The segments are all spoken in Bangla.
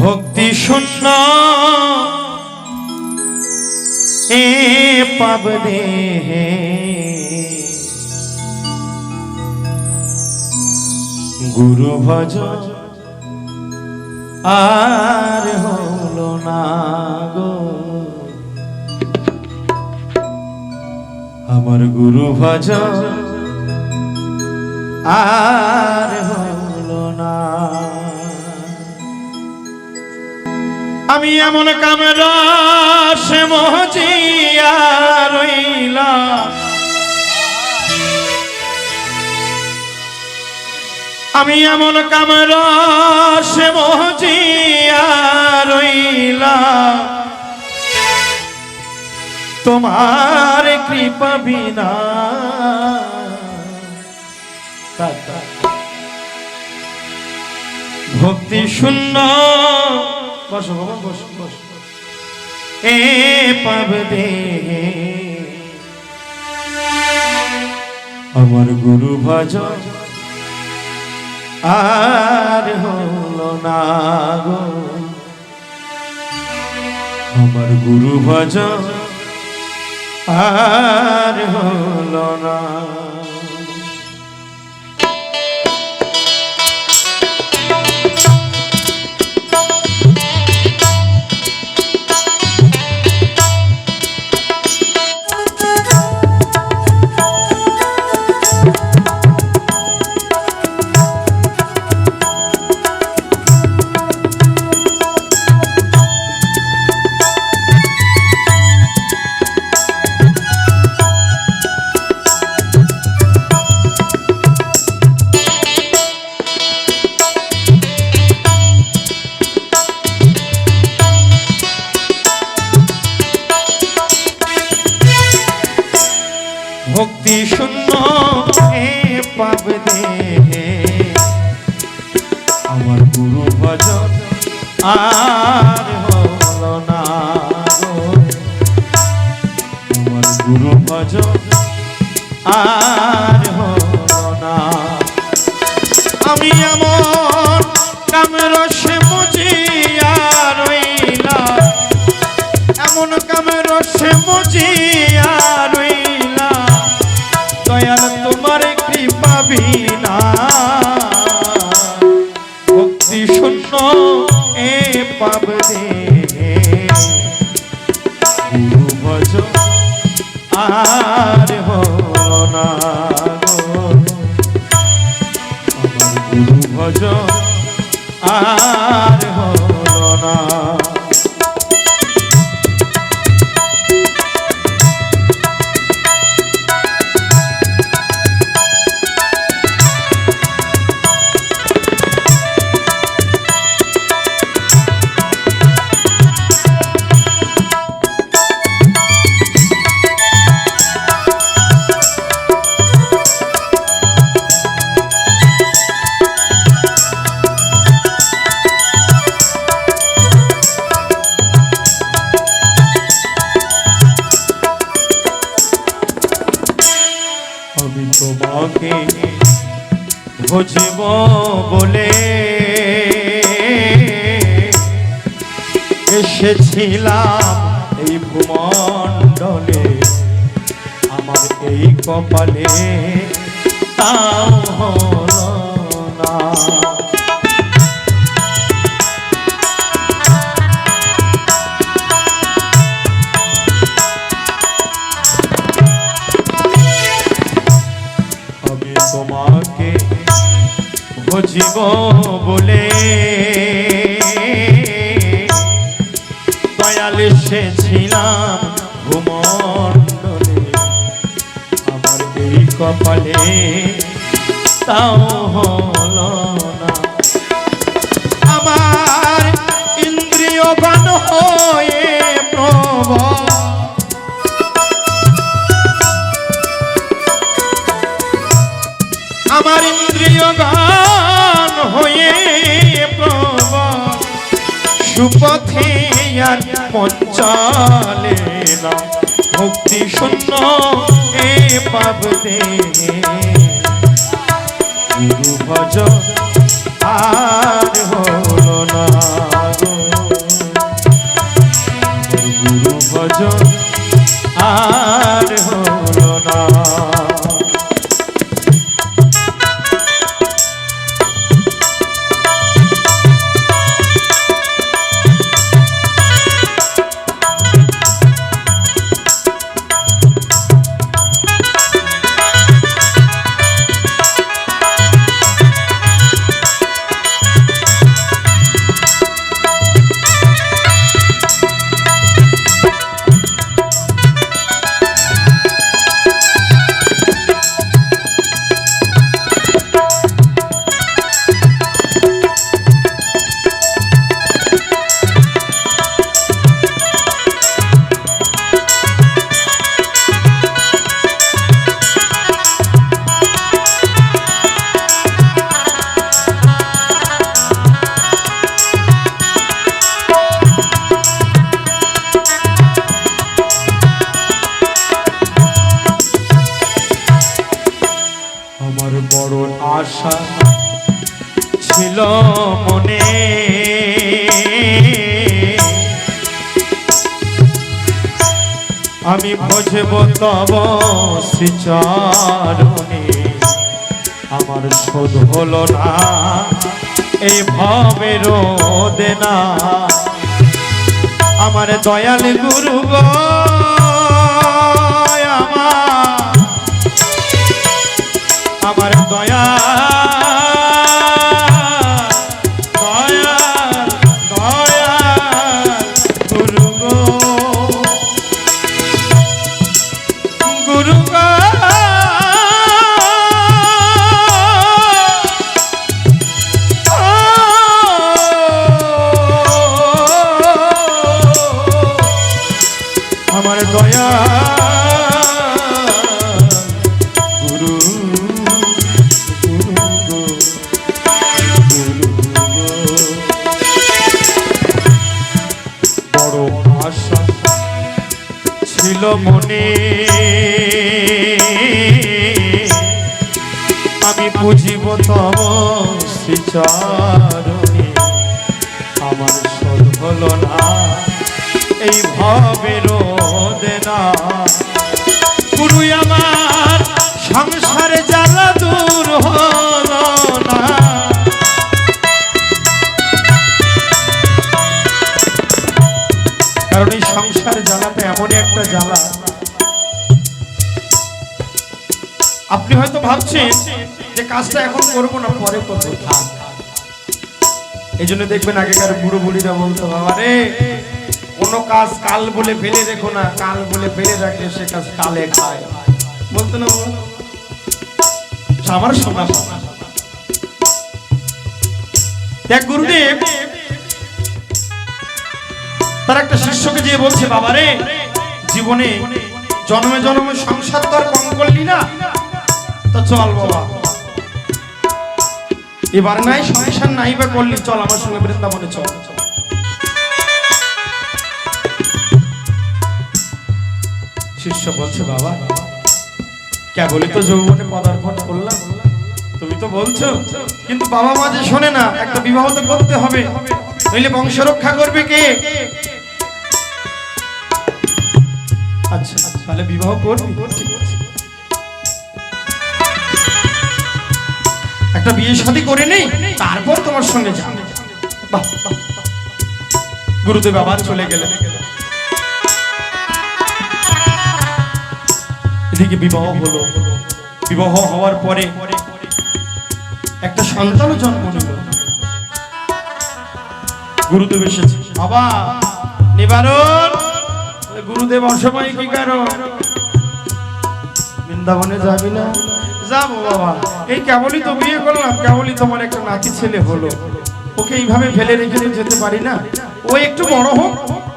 ভক্তি শূন্য। এ পাব দেহে গুরু ভজ আর হলো না গো। আমার গুরু ভজ আর হলো না আমি এমন কামেরা আমি এমন কামেরা তোমার কৃপা বিনা। ভক্তি শূন্য। বসো বাবা বসো বসো এ পাব দে আমার গুরু ভজন আর হলো না গো। আমার গুরু ভজন আর হলো না গুরু ভজন আর না। আমি এমন কামের সে মুজিয়া রইলাম। এমন কামের সে মুজিয়া এসেছিলাম এই ভূমণ্ডলে আমার এই কপালে তাও আমি তোমাকে বুঝিব বলে এসেছিলাম আমার এই কপালে তাও হলো না। আমার ইন্দ্রিয় হয়ে প্রভা আমার ইন্দ্রিয় গান হয়ে প্রবল। সুপথে আর মন চলে না মুক্তি শূন্য এ পাব দে। গুরু ভজ আর হল না গুরু ভজন গো ছিল মনে। আমি বুঝব তব শ্রীচরণে। আমার শোধ হলো না, এই ভবের দেনা আমার দয়াল গুরু গো আমার দয়া। গুরু বড় আশা ছিল মনে। আমি বুঝিব তব শ্রীচরণে। আমার শোধ হলো না এই সংসারে জ্বালা এমনই একটা জ্বালা। আপনি হয়তো ভাবছেন যে কাজটা এখন করব না, পরে করব। এই জন্য দেখবেন আগেকার বুড়ো বুড়িরা বলতো বাবা রে কোনো কাজ কাল বলে ফেলে রেখো না, কাল বলে ফেলে রাখলে সে কাজ কালে খায় বলতো না? আমার শোনা। দেখ গুরুদেব, তার একটা শিষ্যকে যে বলছে বাবা রে জীবনে জন্মে জন্মে সংসার তো আর কম করলি না তো চল বাবা এবার নাই, সংসার নাই বা করলি, চল আমার সঙ্গে বৃন্দাবনে চল চল শিষ্য বলছে বাবা কেবলই তো যৌবনে পদার্পণ করলাম? তুমি তো বলছো কিন্তু বাবা মা যে শোনে না একটা বিবাহ তো করতে হবে। নইলে বংশ রক্ষা করবে কে? আচ্ছা তাহলে বিবাহ করবি? একটা বিয়ে শাদী করে নেই তারপর তোমার সঙ্গে যা বাহ, বাহ। গুরুদেব আবার চলে গেলেন। এদিকে বিবাহ হলো। বিবাহ হওয়ার পরে একটা সন্তানও জন্ম নিল। গুরুদেব এসেছে। বাবা, নিবারণ। গুরুদেব, অসময় কি কারণ বৃন্দাবনে যাবি না? যাব বাবা। এই কেবলই তো বিয়ে করলাম, কেবলই তোমার একটা নাতি ছেলে হলো। ওকে এইভাবে ফেলে রেখে যেতে পারি না। ও একটু বড় হোক,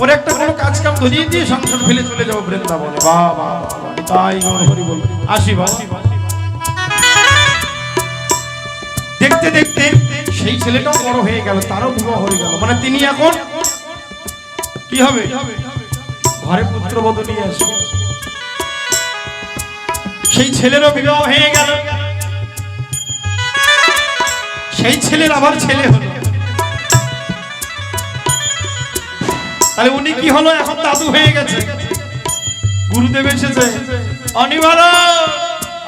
ওর একটা কোনো কাজ কাম ধরিয়ে দিয়ে সংসার ফেলে চলে যাব বৃন্দাবনে। বাবা দেখতে দেখতে সেই ছেলেটাও বড় হয়ে গেল, তারও বিবাহ হয়ে গেল। মানে তিনি এখন কি হবে? ঘরে পুত্রবধূ নিয়ে আসবে। সেই ছেলেরও বিবাহ হয়ে গেল। সেই ছেলের আবার ছেলে হলো। তাহলে উনি কি হলো? এখন দাদু হয়ে গেছে। গুরুদেব এসেছে। অনিবার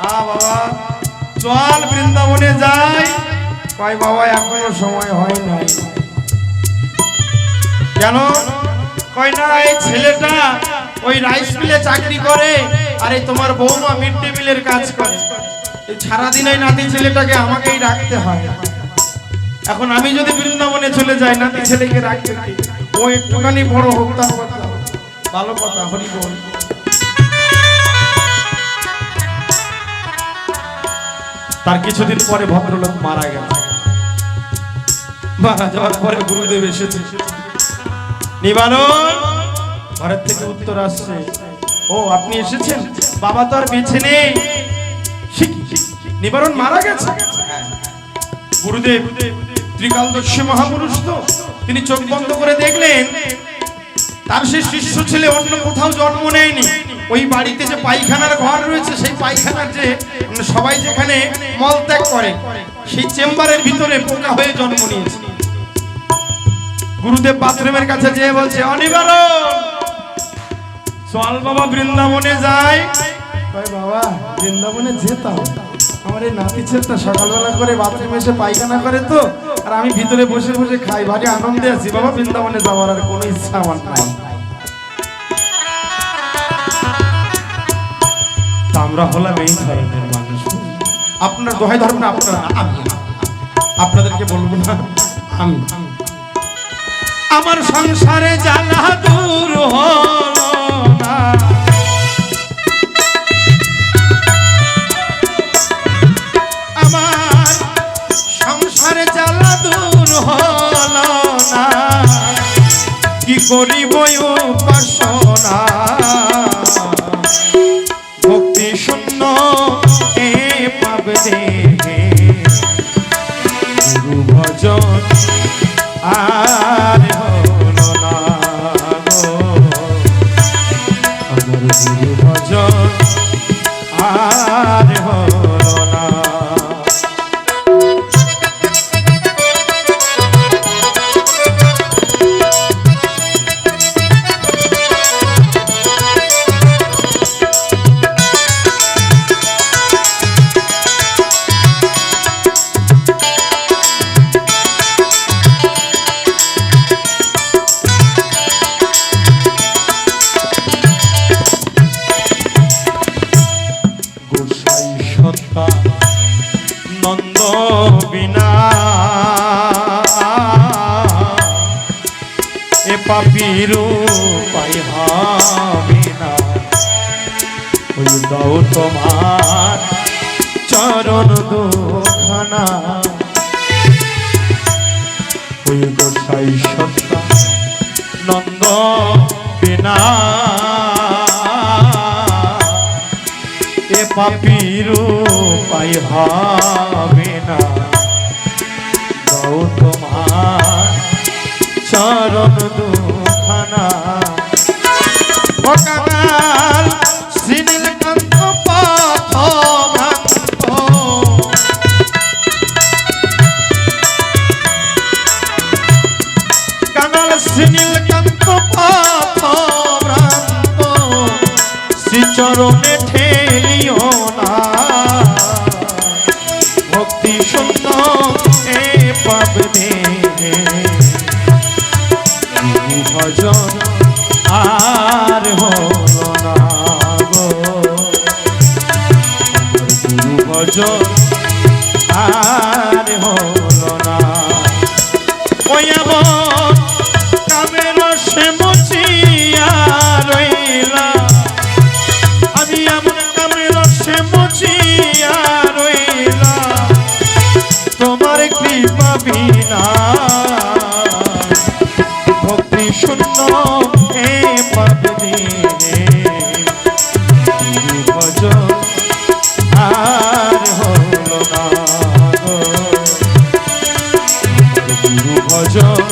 বাবা। চল বৃন্দাবনে যাই। কয় বাবা এখনও সময় হয় নাই। কেন? কয় না এই ছেলেটা ওই রাইস মিলে চাকরি করে আর এই তোমার বৌমা মিড ডে মিলের কাজ করে। এই সারাদিন এই নাতি ছেলেটাকে আমাকেই রাখতে হয়। এখন আমি যদি বৃন্দাবনে চলে যাই নাতি ছেলেকে রাখতে? ও একটুখানি বড় হোক তার কথা। ভালো কথা হরি বল। তার কিছুদিন পরে ভদ্রলোক মারা গেল। মারা যাওয়ার পরে গুরুদেব এসেছে। নিবারণ ঘরের থেকে উত্তর আসছে, ও, আপনি এসেছেন? বাবা তো আর বেঁচে নেই। নিবারণ মারা গেছে? গুরুদেব, ত্রিকালদর্শী মহাপুরুষ তো, তিনি চোখ বন্ধ করে দেখলেন, তার সে শিষ্য ছেলে অন্য কোথাও জন্ম নেয়নি। ওই বাড়িতে যে পায়খানার ঘর রয়েছে, সেই পায়খানার যে সবাই যেখানে মল ত্যাগ করে, সেই চেম্বারের ভিতরে পোকা হয়ে জন্ম নিয়েছে। গুরুদেব বাথরুমের কাছে যেয়ে বলছে, অনিবারণ! চল বাবা বৃন্দাবনে যাই বাবা, বৃন্দাবনে যেতাম। আমার এই নাতি ছেলেটা সকালবেলা করে বাথরুমে এসে পায়খানা করে তো, আর আমি ভিতরে বসে বসে খাই, ভারী আনন্দে আছি। বাবা, বৃন্দাবনে যাওয়ার আর কোনো ইচ্ছা আমার নাই। আমরা হলাম এই ধরনের মানুষ। আপনার দোহাই না, আপনারা আমি আপনাদেরকে বলব না, আমি। আমার সংসারে জ্বালা দূর আমার সংসারে জ্বালা দূর হলো না। কি করিব ওই গোসাই সত্তা। নন্দ বিনা এ পাপির পাই হবে না। তোমার চরণ দুখানা। ভজন আর